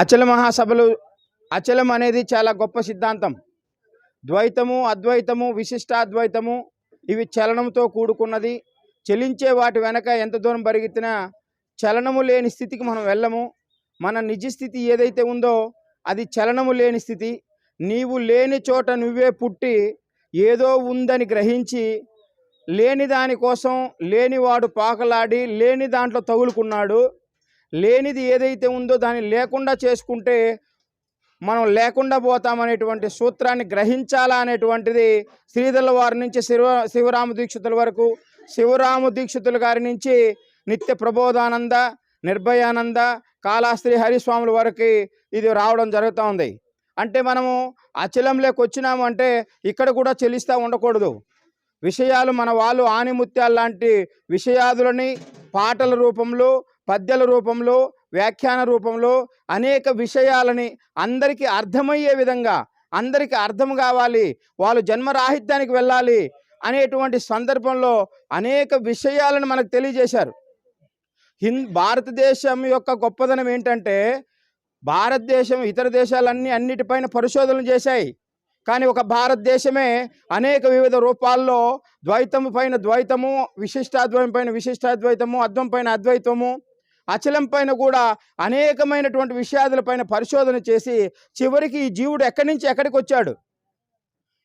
అచల మహాసభలు అచలం అనేది చాలా గొప్ప సిద్ధాంతం. ద్వైతము అద్వైతము విశిష్టాద్వైతము ఇవి చలనంతో కూడుకున్నది. చలించే వాటి వెనక ఎంత దూరం పరిగెత్తినా చలనము లేని స్థితికి మనం వెళ్ళము. మన నిజ స్థితి ఏదైతే ఉందో అది చలనము లేని స్థితి. నీవు లేని చోట నువ్వే పుట్టి ఏదో ఉందని గ్రహించి లేని దానికోసం లేనివాడు పాకలాడి లేని దాంట్లో తగులుకున్నాడు. లేనిది ఏదైతే ఉందో దాన్ని లేకుండా చేసుకుంటే మనం లేకుండా పోతామనేటువంటి సూత్రాన్ని గ్రహించాలా అనేటువంటిది శ్రీధరుల వారి నుంచి శివ శివరామ దీక్షితుల వరకు శివరామ దీక్షితుల గారి నుంచి నిత్య ప్రబోధానంద నిర్భయానంద కాళాశ్రీ హరిస్వాముల వరకు ఇది రావడం జరుగుతూ ఉంది. అంటే మనము అచలంలోకి వచ్చినాము అంటే ఇక్కడ కూడా చెల్లిస్తూ ఉండకూడదు. విషయాలు మన వాళ్ళు ఆనిముత్యాలు లాంటి విషయాదులని పాటల రూపంలో పద్యల రూపంలో వ్యాఖ్యాన రూపంలో అనేక విషయాలని అందరికీ అర్థమయ్యే విధంగా అందరికీ అర్థం కావాలి వాళ్ళు జన్మరాహిత్యానికి వెళ్ళాలి అనేటువంటి సందర్భంలో అనేక విషయాలను మనకు తెలియజేశారు. హింద్ భారతదేశం యొక్క గొప్పదనం ఏంటంటే భారతదేశం ఇతర దేశాలన్నీ అన్నిటిపైన పరిశోధనలు చేశాయి. కానీ ఒక భారతదేశమే అనేక వివిధ రూపాల్లో ద్వైతము పైన ద్వైతము విశిష్టాద్వయం పైన విశిష్టాద్వైతము అద్వం పైన అద్వైతము అచలం పైన కూడా అనేకమైనటువంటి విషయాదుల పైన పరిశోధన చేసి చివరికి ఈ జీవుడు ఎక్కడి నుంచి ఎక్కడికి వచ్చాడు?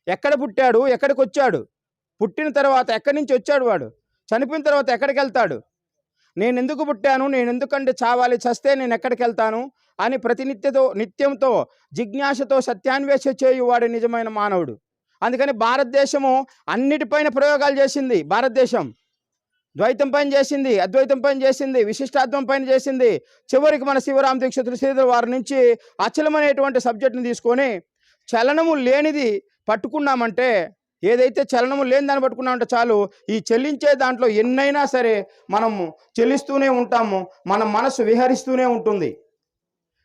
ఎక్కడ పుట్టాడు? ఎక్కడికి వచ్చాడు? పుట్టిన తర్వాత ఎక్కడి నుంచి వచ్చాడు వాడు? చనిపోయిన తర్వాత ఎక్కడికి వెళ్తాడు? నేను ఎందుకు పుట్టాను? నేను ఎందుకంటే చావాలి? చస్తే నేను ఎక్కడికి వెళ్తాను? అని ప్రతినిత్యతో నిత్యంతో జిజ్ఞాసతో సత్యాన్వేష చేయువాడు నిజమైన మానవుడు. అందుకని భారతదేశము అన్నిటిపైన ప్రయోగాలు చేసింది. భారతదేశం. ద్వైతం పైన చేసింది అద్వైతం పైన చేసింది విశిష్టాద్వం పైన చేసింది. చివరికి మన శివరామ దీక్షితులు శ్రీధర్ వారి నుంచి అచలమనేటువంటి సబ్జెక్ట్ని తీసుకొని చలనము లేనిది పట్టుకున్నామంటే ఏదైతే చలనము లేని దాన్ని పట్టుకున్నామంటే చాలు ఈ చెల్లించే దాంట్లో ఎన్నైనా సరే మనము చెల్లిస్తూనే ఉంటాము మన మనసు విహరిస్తూనే ఉంటుంది.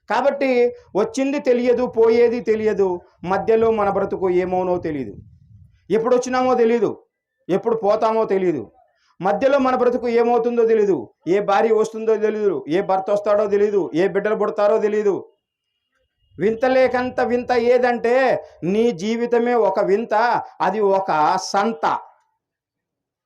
కాబట్టి వచ్చింది తెలియదు పోయేది తెలియదు మధ్యలో మన బ్రతుకు ఏమోనో తెలియదు ఎప్పుడు వచ్చినామో తెలియదు ఎప్పుడు పోతామో తెలియదు మధ్యలో మన బ్రతుకు ఏమవుతుందో తెలీదు. ఏ భార్య వస్తుందో తెలియదు ఏ భర్త వస్తాడో తెలియదు ఏ బిడ్డలు పుడతారో తెలియదు వింత లేకంత వింత ఏదంటే నీ జీవితమే ఒక వింత అది ఒక సంత.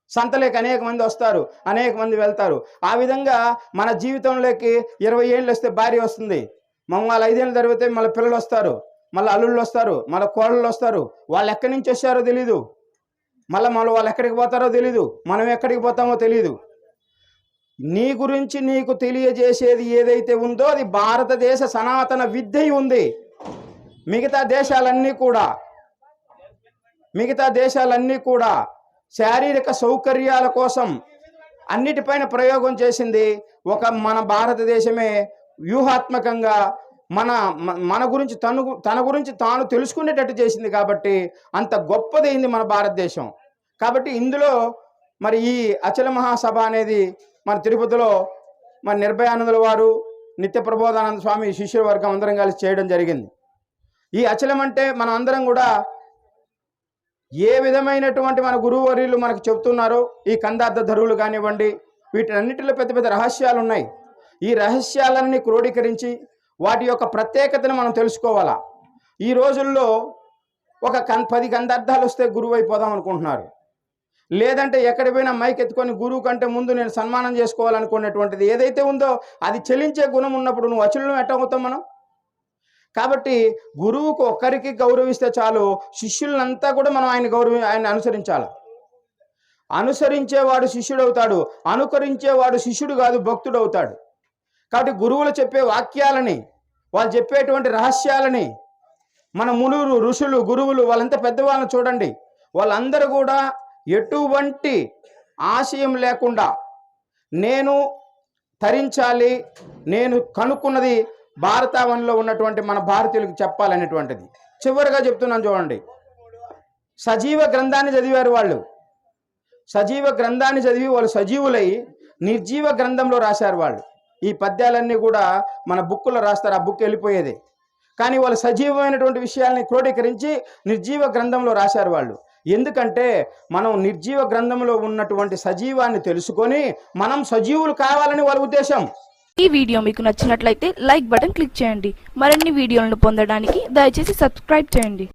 సంతలేక అనేక మంది వస్తారు అనేక మంది వెళ్తారు. ఆ విధంగా మన జీవితంలోకి ఇరవై ఏళ్ళు వస్తే భార్య వస్తుంది. మమ్మల్ని ఐదేళ్ళు జరిగితే మళ్ళీ పిల్లలు వస్తారు. మళ్ళీ అల్లుళ్ళు వస్తారు. మళ్ళీ కోళ్ళు వస్తారు. వాళ్ళు ఎక్కడి నుంచి వచ్చారో తెలీదు. మళ్ళీ మళ్ళీ వాళ్ళు ఎక్కడికి పోతారో తెలీదు. మనం ఎక్కడికి పోతామో తెలీదు. నీ గురించి నీకు తెలియజేసేది ఏదైతే ఉందో అది భారతదేశ సనాతన విద్య ఉంది. మిగతా దేశాలన్నీ కూడా మిగతా దేశాలన్నీ కూడా శారీరక సౌకర్యాల కోసం అన్నిటిపైన ప్రయోగం చేసింది. ఒక మన భారతదేశమే వ్యూహాత్మకంగా మన మన గురించి తను తన గురించి తాను తెలుసుకునేటట్టు చేసింది కాబట్టి అంత గొప్పదైంది మన భారతదేశం. కాబట్టి ఇందులో మరి ఈ అచల మహాసభ అనేది మన తిరుపతిలో మన నిర్భయానందుల వారు నిత్య ప్రబోధానంద స్వామి శిష్యుల వర్గం అందరం కలిసి చేయడం జరిగింది. ఈ అచలం అంటే మనం అందరం కూడా ఏ విధమైనటువంటి మన గురువర్యులు మనకు చెప్తున్నారో ఈ కందార్థ ధరువులు కానివ్వండి వీటన్నిటిలో పెద్ద పెద్ద రహస్యాలు ఉన్నాయి ఈ రహస్యాలన్నీ క్రోడీకరించి వాటి యొక్క ప్రత్యేకతను మనం తెలుసుకోవాలా? ఈ రోజుల్లో ఒక కన్ పది గంధార్థాలు వస్తే గురువు అయిపోదాం అనుకుంటున్నారు. లేదంటే ఎక్కడ పోయినా మైక్ ఎత్తుకొని గురువు కంటే ముందు నేను సన్మానం చేసుకోవాలనుకునేటువంటిది ఏదైతే ఉందో అది చెల్లించే గుణం ఉన్నప్పుడు నువ్వు అచులను ఎట్టవుతాం మనం? కాబట్టి గురువుకు ఒక్కరికి గౌరవిస్తే చాలు శిష్యులంతా కూడా మనం ఆయన గౌరవ ఆయన అనుసరించాలి. అనుసరించేవాడు శిష్యుడవుతాడు అనుకరించేవాడు శిష్యుడు కాదు భక్తుడు అవుతాడు కాబట్టి గురువులు చెప్పే వాక్యాలని వాళ్ళు చెప్పేటువంటి రహస్యాలని మన మునులు ఋషులు గురువులు వాళ్ళంతా పెద్దవాళ్ళని చూడండి. వాళ్ళందరూ కూడా ఎటువంటి ఆశయం లేకుండా నేను తరించాలి నేను కనుక్కున్నది భారతావనిలో ఉన్నటువంటి మన భారతీయులకు చెప్పాలనేటువంటిది. చివరిగా చెప్తున్నాను చూడండి. సజీవ గ్రంథాన్ని చదివారు వాళ్ళు. సజీవ గ్రంథాన్ని చదివి వాళ్ళు సజీవులై నిర్జీవ గ్రంథంలో రాశారు వాళ్ళు. ఈ పద్యాలన్నీ కూడా మన బుక్కులో రాస్తారు. ఆ బుక్ వెళ్ళిపోయేది. కానీ వాళ్ళు సజీవమైనటువంటి విషయాల్ని క్రోడీకరించి నిర్జీవ గ్రంథంలో రాశారు వాళ్ళు. ఎందుకంటే మనం నిర్జీవ గ్రంథంలో ఉన్నటువంటి సజీవాన్ని తెలుసుకొని మనం సజీవులు కావాలని వాళ్ళ ఉద్దేశం. ఈ వీడియో మీకు నచ్చినట్లయితే లైక్ బటన్ క్లిక్ చేయండి. మరిన్ని వీడియోలను పొందడానికి దయచేసి సబ్స్క్రైబ్ చేయండి.